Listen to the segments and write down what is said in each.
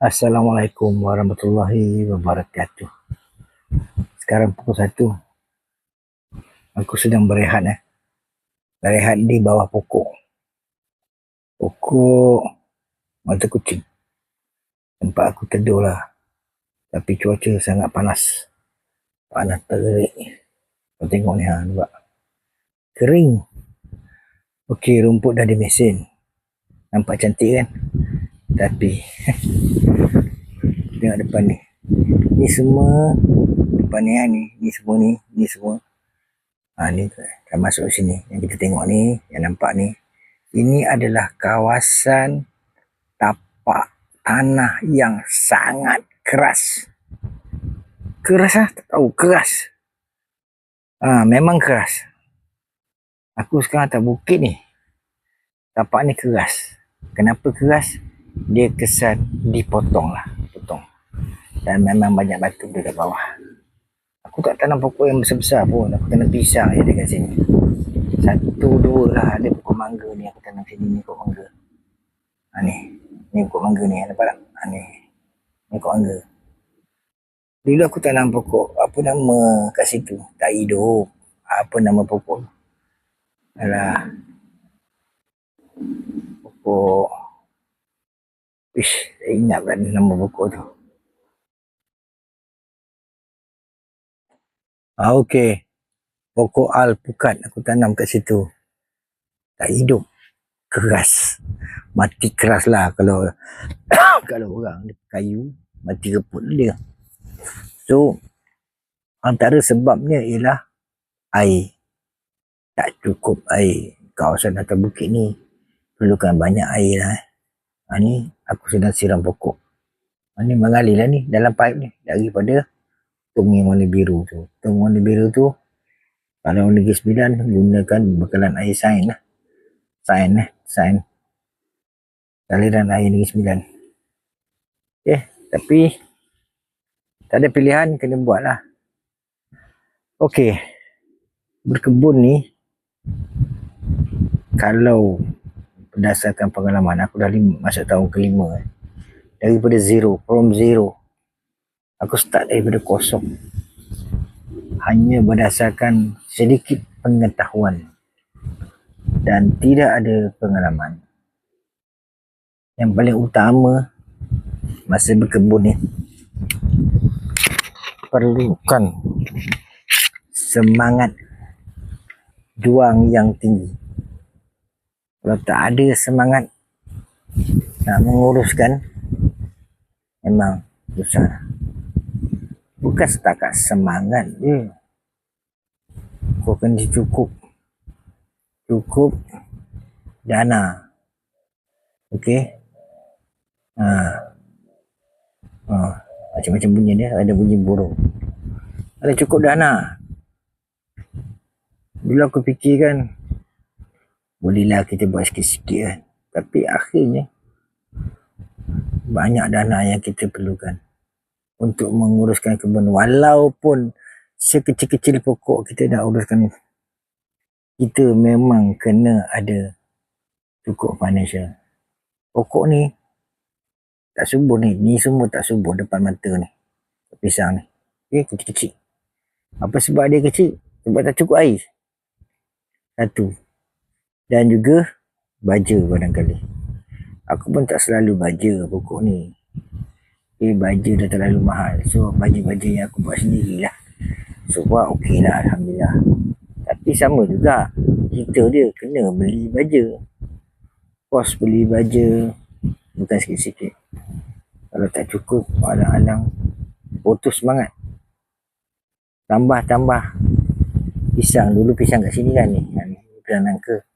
Assalamualaikum warahmatullahi wabarakatuh. Sekarang pukul satu. Aku sedang berehat eh. Berehat di bawah pokok. Pokok mata kucing. Tempat aku tidur lah. Tapi cuaca sangat panas. Panas terik. Kau tengok ni ha, nampak. Kering. Okey, rumput dah dimesin. Nampak cantik kan? Tapi tengok depan ni. Ni semua depan ni ha, ni, ni semua ni, ni semua. Ha ni dah masuk sini. Yang kita tengok ni, yang nampak ni. Ini adalah kawasan tapak tanah yang sangat keras. Keras ah, tak tahu keras. Ah, memang keras. Aku sekarang atas bukit ni. Tapak ni keras. Kenapa keras? Dia kesan dipotong lah. Potong. Dan memang banyak batu dekat bawah. Aku tak tanam pokok yang besar-besar pun. Aku tanam pisang je dekat sini. Satu, dua lah ada pokok mangga ni. Aku tanam sini ni pokok mangga. Ha ni. Ni pokok mangga ni. Nampak tak? Ha ni. Ni pokok mangga. Dulu aku tanam pokok. Apa nama kat situ? Tak hidup. Apa nama pokok? Alah. Pokok. Ish, ingat pula nama pokok tu. Ah, okey. Pokok alpukat aku tanam kat situ. Tak hidup. Keras. Mati keras lah kalau kalau orang kayu mati reput dia. So antara sebabnya ialah air. Tak cukup air. Kawasan atas bukit ni perlukan banyak air lah. Eh. Ha, ni aku sedang siram pokok. Ha, ni mengalir lah ni dalam pipe ni. Daripada tong yang warna biru tu. Tong warna biru tu kalau Negeri Sembilan gunakan bekalan air sain lah. Sain eh. Sain. Aliran air Negeri Sembilan. Okay. Tapi tak ada pilihan kena buat lah. Okey. Berkebun ni kalau berdasarkan pengalaman aku dah lima, masuk tahun kelima eh. daripada zero from zero aku start daripada kosong. Hanya berdasarkan sedikit pengetahuan dan tidak ada pengalaman. Yang paling utama masa berkebun ni perlukan semangat juang yang tinggi kalau tak ada semangat nak menguruskan memang susah. Bukan setakat semangat je. Kau kena cukup. Cukup dana okey? Ha. ha. Macam-macam bunyi dia ada bunyi burung. Ada cukup dana dulu aku fikirkan bolehlah kita buat sikit-sikit kan. Tapi akhirnya banyak dana yang kita perlukan. Untuk menguruskan kebun. Walaupun sekecil-kecil pokok kita dah uruskan kita memang kena ada cukup financial. Pokok ni tak subur ni. Ni semua tak subur depan mata ni. Pisang ni. Okay, kecil-kecil. Apa sebab dia kecil? Sebab tak cukup air. Satu dan juga baja barangkali. Aku pun tak selalu baja pokok ni. Eh baja dah terlalu mahal. So baja-baja yang aku buat sendirilah. So buat okey lah Alhamdulillah. Tapi sama juga. Kita dia kena beli baja. Kos beli baja. Bukan sikit-sikit. Kalau tak cukup alang-alang. Putus semangat. Tambah-tambah. Pisang. Dulu pisang kat sini kan ni. Pisang nangka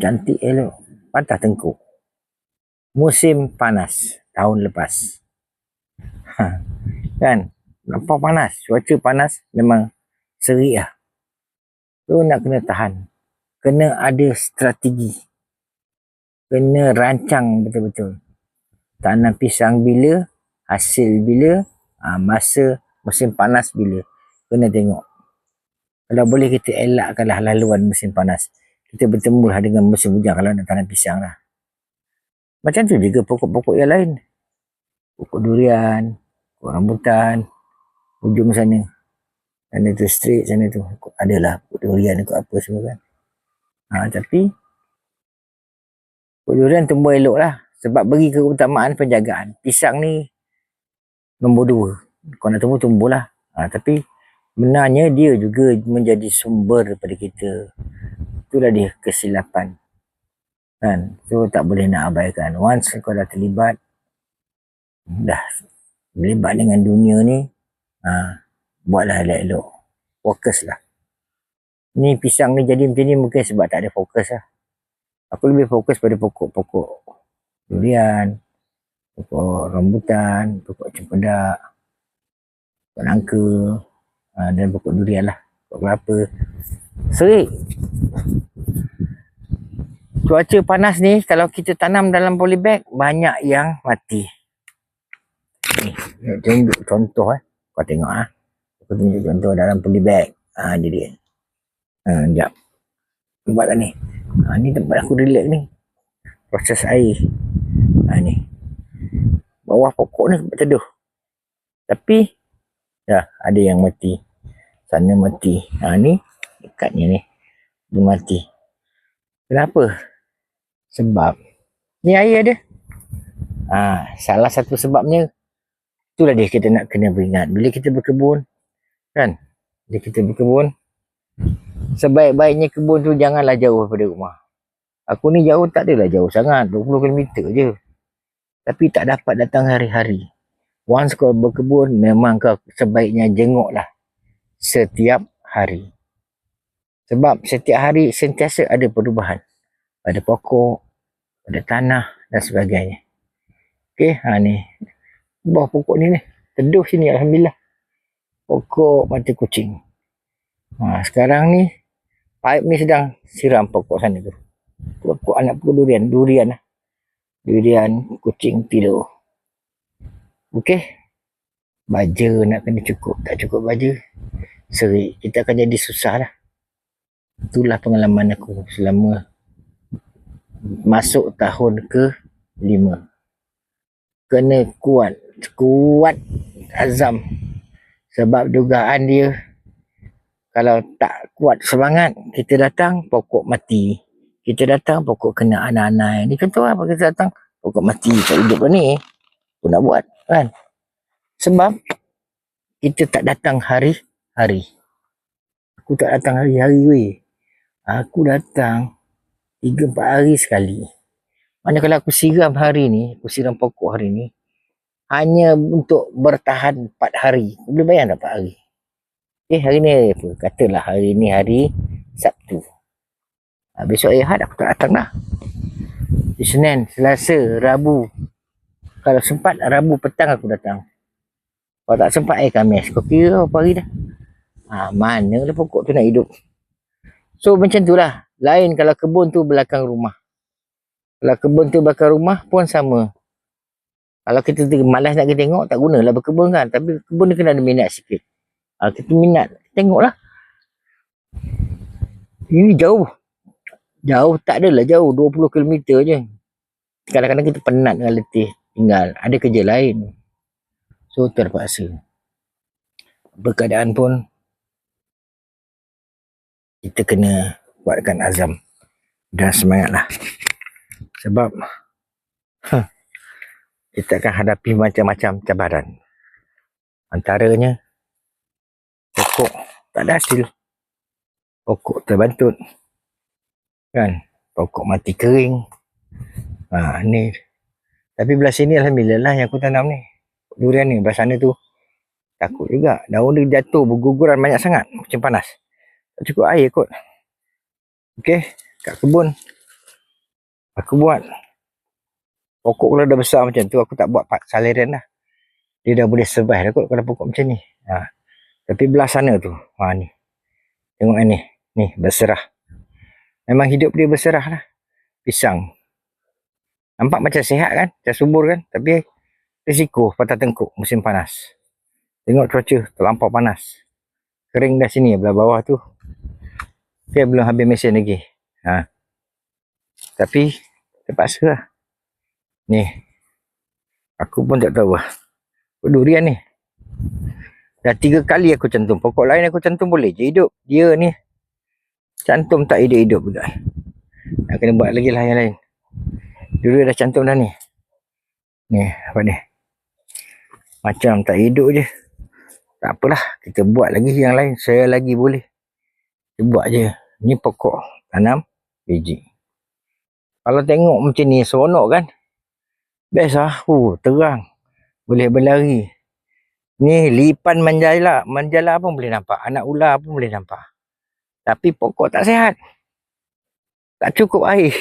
cantik elok. Patah tengkuk. Musim panas tahun lepas. Ha. kan? Nampak panas cuaca panas memang serik lah tu nak kena tahan. Kena ada strategi. Kena rancang betul-betul. Tanam pisang bila hasil bila ha, masa musim panas bila. Kena tengok. Kalau boleh kita elakkanlah laluan musim panas kita bertemu lah dengan musim hujan kalau nak tanam pisang lah. Macam tu juga pokok-pokok yang lain. pokok durian, pokok rambutan, ujung sana. Sana tu straight sana tu. Adalah pokok durian ikut apa semua kan. Ha, tapi pokok durian tumbuh elok lah. Sebab bagi keutamaan penjagaan. Pisang ni nombor dua. Kau nak tumbuh, tumbuh lah. Ha, tapi benarnya dia juga menjadi sumber daripada kita. Itulah dia kesilapan. Kan? So tak boleh nak abaikan. Once kau dah terlibat, dah terlibat dengan dunia ni, ha, buatlah elok-elok. Fokus lah. Ni pisang ni jadi macam ni mungkin sebab tak ada fokus lah. Aku lebih fokus pada pokok-pokok durian, pokok rambutan, pokok cempedak, pokok nangka uh, dan pokok durian lah, kelapa. Serik. Cuaca panas ni kalau kita tanam dalam polybag banyak yang mati. Ni, tunjuk contoh eh. Kau tengok ah. Aku tunjuk contoh dalam polybag. Ah dia dia. Ha, sekejap. Nampak tak ni? Ha, ni tempat aku relax ni. Proses air. Ha, ni. Bawah pokok ni teduh. Tapi, dah ada yang mati. Sana mati. Ha, ni, dekatnya ni. Dia mati. Kenapa? Sebab, ni air ada. Ha, salah satu sebabnya, itulah dia kita nak kena beringat. Bila kita berkebun, kan? Bila kita berkebun, sebaik-baiknya kebun tu janganlah jauh daripada rumah. Aku ni jauh tak adalah jauh sangat, 20 km je. Tapi tak dapat datang hari-hari. Once kau berkebun, memang kau sebaiknya jenguklah setiap hari. Sebab setiap hari sentiasa ada perubahan. Pada pokok, pada tanah dan sebagainya. Okey, ha ni. Bawah pokok ni ni. Teduh sini Alhamdulillah. Pokok mata kucing. Ha, sekarang ni, pipe ni sedang siram pokok sana tu. Pokok anak pokok durian. Durian lah. Durian, kucing tidur. Okey. Baja nak kena cukup. Tak cukup baja. Serik. Kita akan jadi susah lah. Itulah pengalaman aku selama masuk tahun ke lima. Kena kuat. Kuat azam. Sebab dugaan dia kalau tak kuat semangat, kita datang pokok mati. Kita datang pokok kena anak-anak. Ni contoh apa kita datang pokok mati tak hidup ni. Aku nak buat kan. Sebab kita tak datang hari-hari. Aku tak datang hari-hari weh. Aku datang 3-4 hari sekali. Mana kalau aku siram hari ni, aku siram pokok hari ni, hanya untuk bertahan 4 hari. Boleh bayar tak 4 hari? Eh hari ni hari apa? Katalah hari ni hari Sabtu. Ha, besok Ahad aku tak datang dah. Di Senin, Selasa, Rabu. Kalau sempat Rabu petang aku datang. Kalau tak sempat hari Khamis. Kau kira apa hari dah? Ha, mana lah pokok tu nak hidup. So macam tu lah. Lain kalau kebun tu belakang rumah. Kalau kebun tu belakang rumah pun sama. Kalau kita malas nak pergi tengok, tak gunalah berkebun kan. Tapi kebun ni kena ada minat sikit. Ha, kita minat. Tengoklah. Ini jauh. Jauh tak adalah jauh. 20 km je. Kadang-kadang kita penat dengan letih. Tinggal. Ada kerja lain. So terpaksa. Berkeadaan pun kita kena buatkan azam dan semangatlah. Sebab huh, kita akan hadapi macam-macam cabaran. Antaranya pokok tak ada hasil pokok terbantut kan pokok mati kering ha ni tapi belah sini alhamdulillah lah yang aku tanam ni durian ni belah sana tu takut juga daun dia jatuh berguguran banyak sangat macam panas tak cukup air kot okey kat kebun aku buat pokok kalau dah besar macam tu aku tak buat saliran dah dia dah boleh survive dah kot kalau pokok macam ni ha tapi belah sana tu. Ha ni. Tengok ni. Ni berserah. Memang hidup dia berserah lah. Pisang. Nampak macam sihat kan? Macam subur kan? Tapi risiko patah tengkuk musim panas. Tengok cuaca terlampau panas. Kering dah sini belah bawah tu. Okay, belum habis mesin lagi. Ha. Tapi terpaksa lah. Ni. Aku pun tak tahu lah. Durian ni. Dah tiga kali aku cantum. Pokok lain aku cantum boleh je hidup. Dia ni cantum tak hidup-hidup pula. Nak kena buat lagi lah yang lain. Dulu dah cantum dah ni. Ni apa ni. Macam tak hidup je. Tak apalah. Kita buat lagi yang lain. Saya lagi boleh. Kita buat je. Ni pokok tanam biji. Kalau tengok macam ni seronok kan. Best lah. Uh, terang. Boleh berlari. Ni lipan manjala. Manjala pun boleh nampak. Anak ular pun boleh nampak. Tapi pokok tak sihat. Tak cukup air.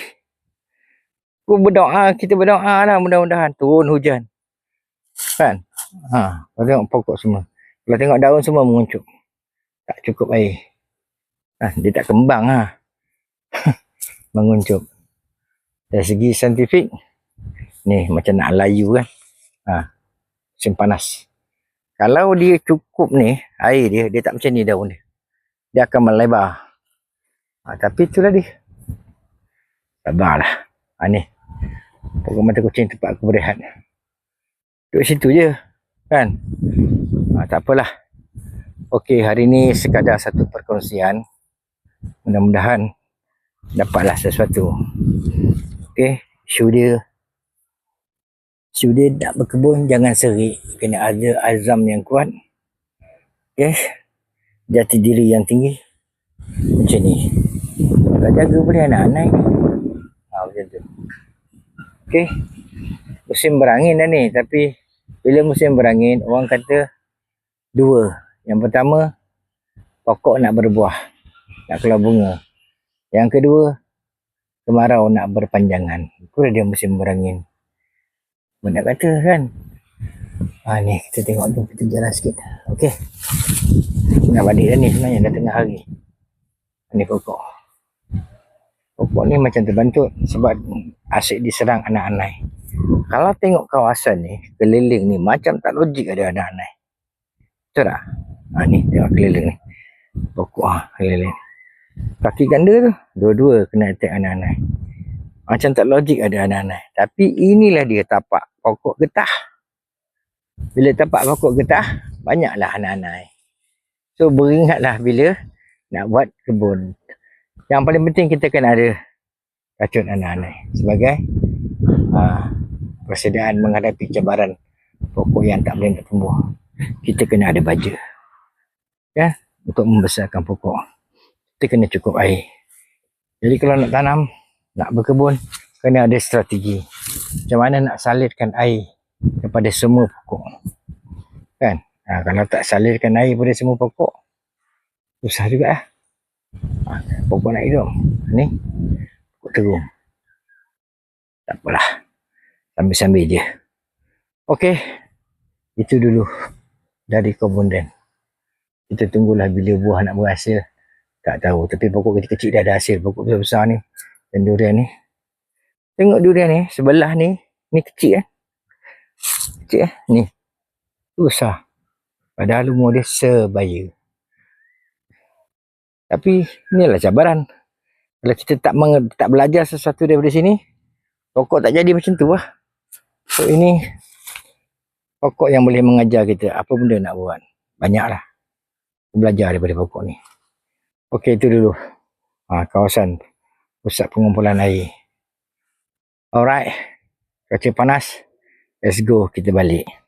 Aku berdoa. Kita berdoa lah mudah-mudahan. Turun hujan. Kan? Ha, kalau tengok pokok semua. Kalau tengok daun semua menguncup. Tak cukup air. Ha, dia tak kembang ha. menguncup. Dari segi saintifik, Ni macam nak layu kan. Ha. Musim panas. Kalau dia cukup ni, air dia, dia tak macam ni daun dia. Dia akan melebar. Ha, tapi itulah dia. Sabarlah. Ha, ni. Pokok mata kucing tempat aku berehat. Duduk situ je. Kan? Ha, tak apalah. Okey, hari ni sekadar satu perkongsian. Mudah-mudahan dapatlah sesuatu. Okey, isu dia sudah nak berkebun jangan serik kena ada azam yang kuat yes jati diri yang tinggi macam ni tak jaga boleh anak-anak ha, macam tu ok musim berangin dah ni tapi bila musim berangin orang kata dua. Yang pertama pokok nak berbuah nak keluar bunga. Yang kedua kemarau nak berpanjangan. Itu dia musim berangin. Mana kata kan? Ha, ni kita tengok tu kita jalan sikit. Ok nak balik dah ni sebenarnya dah tengah hari. Ni pokok. Pokok ni macam terbantut sebab asyik diserang anak-anak kalau tengok kawasan ni keliling ni macam tak logik ada anak-anak betul tak ha, ni tengok keliling ni pokok ha, keliling kaki ganda tu dua-dua kena attack anak-anak macam tak logik ada anak-anak tapi inilah dia tapak pokok getah. Bila tempat pokok getah, banyaklah anak-anak. So beringatlah bila nak buat kebun. Yang paling penting kita kena ada racun anak-anak sebagai uh, persediaan menghadapi cabaran pokok yang tak boleh nak tumbuh. Kita kena ada baja. Ya, untuk membesarkan pokok. Kita kena cukup air. Jadi kalau nak tanam, nak berkebun, kena ada strategi. Macam mana nak salirkan air kepada semua pokok. Kan? Ha, kalau tak salirkan air kepada semua pokok, susah juga lah. Ha, pokok nak hidup. Ni, pokok terung. Tak apalah. Sambil-sambil je. Okey. Itu dulu dari komponen. Kita tunggulah bila buah nak berhasil. Tak tahu. Tapi pokok kecil-kecil dah ada hasil. Pokok besar-besar ni. Dan durian ni. Tengok durian ni, sebelah ni, ni kecil eh. Kecil eh, ni. Besar. Padahal umur dia sebaya. Tapi, inilah cabaran. Kalau kita tak tak belajar sesuatu daripada sini, pokok tak jadi macam tu lah. So, ini pokok yang boleh mengajar kita apa benda nak buat. Banyaklah. Belajar daripada pokok ni. Okey, itu dulu. Ha, kawasan pusat pengumpulan air. Alright. Cuaca panas. Let's go kita balik.